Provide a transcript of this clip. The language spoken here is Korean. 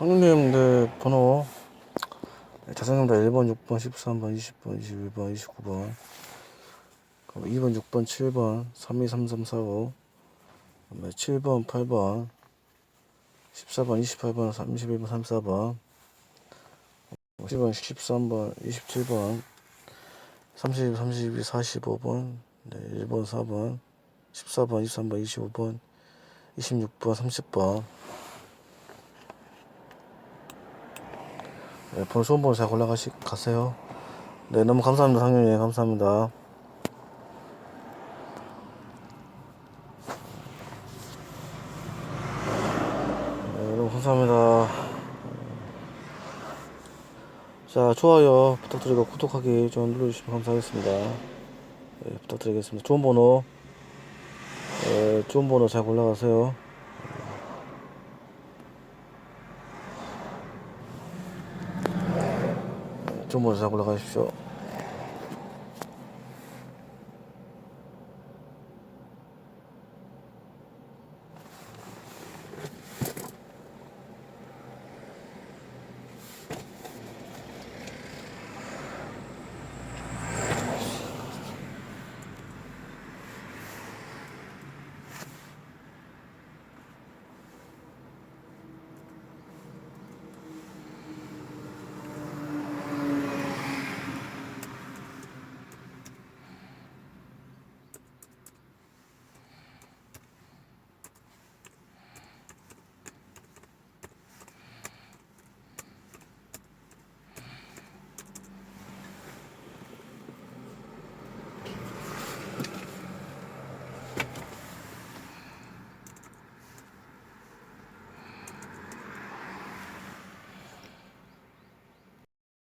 번호. 네, 자생님들 1번, 6번, 13번, 20번, 21번, 29번. 2번, 6번, 7번, 3, 2, 3, 3, 4, 5 그다음에 7번, 8번 14번, 28번, 31번, 34번. 10번, 13번, 27번 30, 32, 45번 네, 1번, 4번 14번, 23번, 25번 26번, 30번 네, 번호 좋은 번호 잘 골라가시 가세요. 네, 너무 감사합니다, 상윤이. 감사합니다. 네, 너무 감사합니다. 자, 좋아요 부탁드리고 구독하기 좀 눌러주시면 감사하겠습니다. 네, 부탁드리겠습니다. 좋은 번호, 네, 좋은 번호 잘 골라가세요. 좋은 번호 잘 골라가십시오.